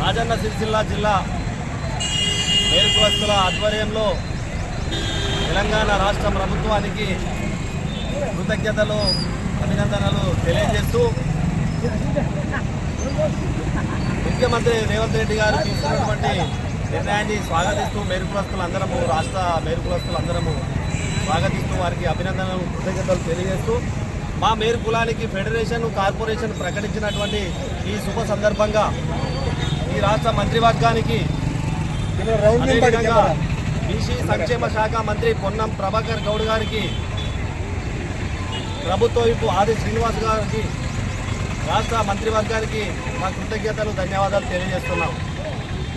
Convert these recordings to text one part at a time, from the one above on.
రాజన్న సిరిసిల్ల జిల్లా మేరుకులస్తుల ఆధ్వర్యంలో తెలంగాణ రాష్ట్ర ప్రభుత్వానికి కృతజ్ఞతలు అభినందనలు తెలియజేస్తూ ముఖ్యమంత్రి రేవంత్ రెడ్డి గారు తీసుకున్నటువంటి నిర్ణయాన్ని స్వాగతిస్తూ మేరుకులస్తులందరము రాష్ట్ర మేరుకులస్తులందరము స్వాగతిస్తూ వారికి అభినందనలు కృతజ్ఞతలు తెలియజేస్తూ మా మేరు కులానికి ఫెడరేషన్ కార్పొరేషన్ ప్రకటించినటువంటి ఈ శుభ సందర్భంగా ఈ రాష్ట్ర మంత్రివర్గానికి అదేవిధంగా బీసీ సంక్షేమ శాఖ మంత్రి పొన్నం ప్రభాకర్ గౌడ్ గారికి ప్రభుత్వ వైపు ఆది శ్రీనివాస్ గారికి రాష్ట్ర మంత్రివర్గానికి మా కృతజ్ఞతలు ధన్యవాదాలు తెలియజేస్తున్నాం.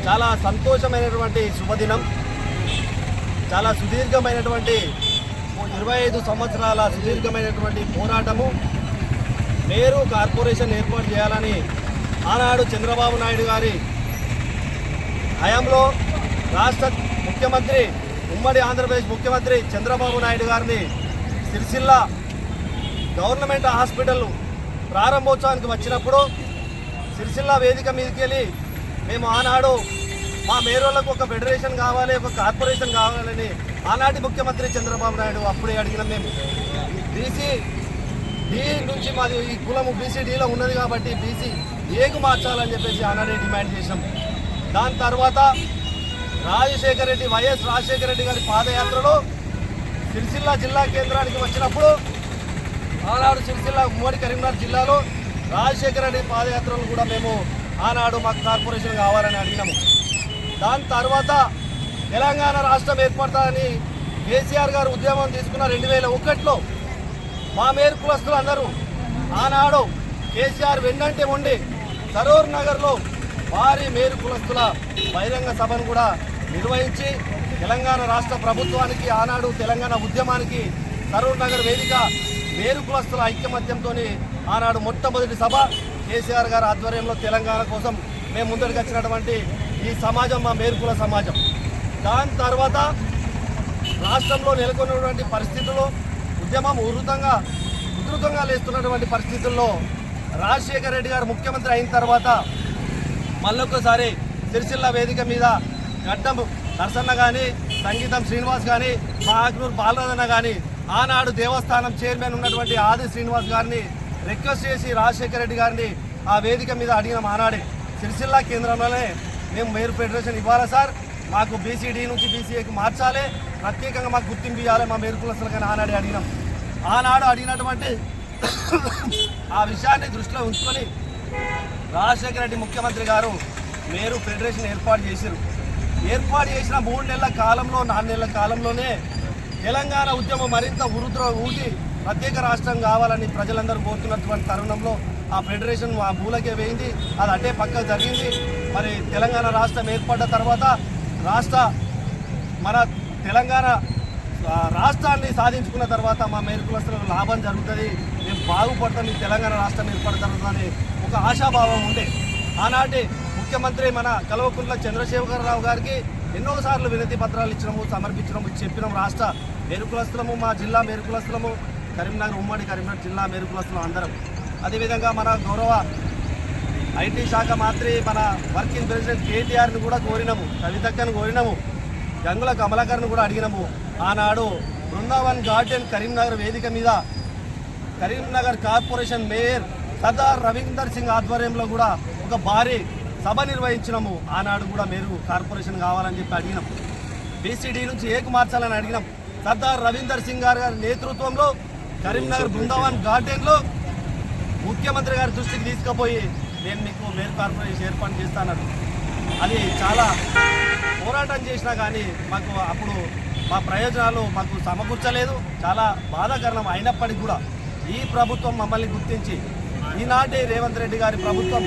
చాలా సంతోషమైనటువంటి శుభదినం. చాలా సుదీర్ఘమైనటువంటి ఇరవై ఐదు సంవత్సరాల సుదీర్ఘమైనటువంటి పోరాటము. మేరు కార్పొరేషన్ ఏర్పాటు చేయాలని ఆనాడు చంద్రబాబు నాయుడు గారి హయాంలో రాష్ట్ర ముఖ్యమంత్రి ఉమ్మడి ఆంధ్రప్రదేశ్ ముఖ్యమంత్రి చంద్రబాబు నాయుడు గారిని సిరిసిల్ల గవర్నమెంట్ హాస్పిటల్ ప్రారంభోత్సవానికి వచ్చినప్పుడు సిరిసిల్ల వేదిక మీదకి వెళ్ళి మేము ఆనాడు మా మేరోళ్ళకు ఒక ఫెడరేషన్ కావాలి ఒక కార్పొరేషన్ కావాలని ఆనాటి ముఖ్యమంత్రి చంద్రబాబు నాయుడు అప్పుడే అడిగిన మేము. బీసీ దీని నుంచి మాది ఈ కులము బీసీడీలో ఉన్నది కాబట్టి బీసీ ఏకు మార్చాలని చెప్పేసి ఆనాడే డిమాండ్ చేశాం. దాని తర్వాత రాజశేఖర రెడ్డి వైఎస్ రాజశేఖర రెడ్డి గారి పాదయాత్రలో సిరిసిల్ల జిల్లా కేంద్రానికి వచ్చినప్పుడు ఆనాడు సిరిసిల్ల ఉమ్మడి కరీంనగర్ జిల్లాలో రాజశేఖర రెడ్డి పాదయాత్రలు కూడా మేము ఆనాడు మాకు కార్పొరేషన్ కావాలని అడిగినాము. దాని తర్వాత తెలంగాణ రాష్ట్రం ఏర్పడతాదని కేసీఆర్ గారు ఉద్యమం తీసుకున్న రెండు వేల ఒకటిలో మా మేరు కులస్తులు అందరూ ఆనాడు కేసీఆర్ వెన్నంటే ఉండి సరోర్ నగర్లో భారీ మేరు కులస్తుల బహిరంగ సభను కూడా నిర్వహించి తెలంగాణ రాష్ట్ర ప్రభుత్వానికి ఆనాడు తెలంగాణ ఉద్యమానికి సరూర్ నగర్ వేదిక మేరు కులస్తుల ఐక్యమత్యంతో ఆనాడు మొట్టమొదటి సభ కేసీఆర్ గారి ఆధ్వర్యంలో తెలంగాణ కోసం మేము ముందరికి వచ్చినటువంటి ఈ సమాజం మా మేరుకుల సమాజం. దాని తర్వాత రాష్ట్రంలో నెలకొన్నటువంటి పరిస్థితుల్లో ఉద్యమం ఉధృతంగా ఉధృతంగా లేస్తున్నటువంటి పరిస్థితుల్లో రాజశేఖర రెడ్డి గారు ముఖ్యమంత్రి అయిన తర్వాత మళ్ళొక్కసారి సిరిసిల్ల వేదిక మీద గడ్డం నరసన్న కానీ సంగీతం శ్రీనివాస్ కానీ మా ఆగ్నూరు బాలరాజన్న కానీ ఆనాడు దేవస్థానం చైర్మన్ ఉన్నటువంటి ఆది శ్రీనివాస్ గారిని రిక్వెస్ట్ చేసి రాజశేఖర రెడ్డి గారిని ఆ వేదిక మీద అడిగిన మానాడే సిరిసిల్ల కేంద్రంలోనే మేము మేరు ఫెడరేషన్ ఇవ్వాలి సార్? మాకు బీసీడీ నుంచి బీసీఏకి మార్చాలి ప్రత్యేకంగా మాకు గుర్తింపు ఇవ్వాలి మా మేరు కులస్తులు కానీ ఆనాడే అడిగినాం. ఆనాడు అడిగినటువంటి ఆ విషయాన్ని దృష్టిలో ఉంచుకొని రాజశేఖర రెడ్డి ముఖ్యమంత్రి గారు మేరు ఫెడరేషన్ ఏర్పాటు చేశారు. ఏర్పాటు చేసిన మూడు నెలల కాలంలో నాలుగు నెలల కాలంలోనే తెలంగాణ ఉద్యమం మరింత ఉరుద్ర ఊగి ప్రత్యేక రాష్ట్రం కావాలని ప్రజలందరూ కోరుతున్నటువంటి తరుణంలో ఆ ఫెడరేషన్ ఆ మూలకే వేయింది. అది అటే పక్క జరిగింది. మరి తెలంగాణ రాష్ట్రం ఏర్పడ్డ తర్వాత రాష్ట్ర మన తెలంగాణ రాష్ట్రాన్ని సాధించుకున్న తర్వాత మా మేరుకులస్తులకు లాభం జరుగుతుంది. మేము బాగుపడతాం ఈ తెలంగాణ రాష్ట్రం ఏర్పడతారని ఒక ఆశాభావం ఉండే. ఆనాటి ముఖ్యమంత్రి మన కల్వకుంట్ల చంద్రశేఖరరావు గారికి ఎన్నోసార్లు వినతి పత్రాలు ఇచ్చినాము సమర్పించినాము చెప్పినాము. రాష్ట్ర మేరుకులస్తులము మా జిల్లా మేరుకులస్తులము కరీంనగర్ ఉమ్మడి కరీంనగర్ జిల్లా మేరుకులస్తులం అందరం. అదేవిధంగా మన గౌరవ ఐటీ శాఖ మంత్రి మన వర్కింగ్ ప్రెసిడెంట్ కేటీఆర్ని కూడా కోరినాము కవితక్కను కోరినాము. గంగుల కమలాకర్ని కూడా అడిగినాము. ఆనాడు బృందావన్ గార్డెన్ కరీంనగర్ వేదిక మీద కరీంనగర్ కార్పొరేషన్ మేయర్ సర్దార్ రవీందర్ సింగ్ ఆధ్వర్యంలో కూడా ఒక భారీ సభ నిర్వహించినాము. ఆనాడు కూడా మీరు కార్పొరేషన్ కావాలని చెప్పి అడిగినాం. బీసీడీ నుంచి ఏకు మార్చాలని అడిగినాం? సర్దార్ రవీందర్ సింగ్ గారి గారి నేతృత్వంలో కరీంనగర్ బృందావన్ గార్డెన్లో ముఖ్యమంత్రి గారి దృష్టికి తీసుకుపోయి నేను మీకు మేయర్ కార్పొరేషన్ ఏర్పాటు చేస్తానన్నారు అది చాలా పోరాటం చేసినా కానీ మాకు అప్పుడు మా ప్రయోజనాలు మాకు సమకూర్చలేదు. చాలా బాధాకరణం అయినప్పటికీ కూడా ఈ ప్రభుత్వం మమ్మల్ని గుర్తించి ఈనాటి రేవంత్ రెడ్డి గారి ప్రభుత్వం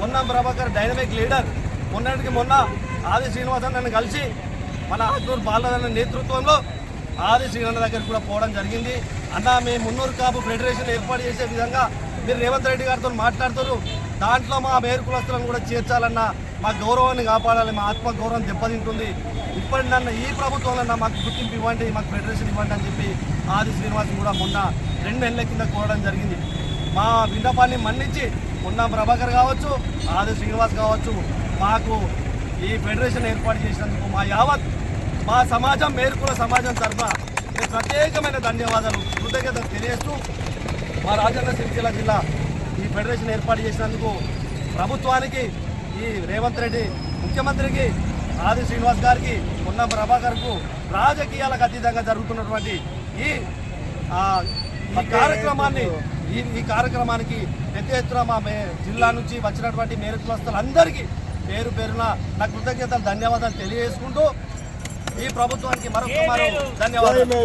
మొన్న ప్రభాకర్ డైనమిక్ లీడర్ మొన్నటికి మొన్న ఆది శ్రీనివాసన్ నన్ను కలిసి మన ఆత్మూరు బాలన్న నేతృత్వంలో ఆది శ్రీనన్న దగ్గరికి కూడా పోవడం జరిగింది. అన్న మేము మున్నూరు కాపు ఫెడరేషన్ ఏర్పాటు చేసే విధంగా మీరు రేవంత్ రెడ్డి గారితో మాట్లాడుతారు దాంట్లో మా మేరు కులస్తులను కూడా చేర్చాలన్న మా గౌరవాన్ని కాపాడాలి మా ఆత్మ గౌరవం దెబ్బతింటుంది. ఇప్పటి నన్ను ఈ ప్రభుత్వంలో మాకు గుర్తింపు ఇవ్వండి మాకు ఫెడరేషన్ ఇవ్వండి అని చెప్పి ఆది శ్రీనివాస్ కూడా మొన్న రెండు నెలల కింద కోరడం జరిగింది. మా విన్నపాన్ని మన్నించి మొన్న ప్రభాకర్ కావచ్చు ఆది శ్రీనివాస్ కావచ్చు మాకు ఈ ఫెడరేషన్ ఏర్పాటు చేసినందుకు మా యావత్ మా సమాజం మేరుకుల సమాజం తరఫున ప్రత్యేకమైన ధన్యవాదాలు కృతజ్ఞతలు తెలియజేస్తూ మా రాజన్న సిరిసిల్ల జిల్లా ఈ ఫెడరేషన్ ఏర్పాటు చేసినందుకు ప్రభుత్వానికి ఈ రేవంత్ రెడ్డి ముఖ్యమంత్రికి ఆది శ్రీనివాస్ గారికి పొన్నం ప్రభాకర్కు రాజకీయాలకు అతీతంగా జరుగుతున్నటువంటి ఈ కార్యక్రమాన్ని ఈ ఈ కార్యక్రమానికి పెద్ద ఎత్తున మా జిల్లా నుంచి వచ్చినటువంటి మేరకులస్తులందరికీ పేరు పేరున నా కృతజ్ఞతలు ధన్యవాదాలు తెలియజేసుకుంటూ ఈ ప్రభుత్వానికి మరొక మరో ధన్యవాదాలు.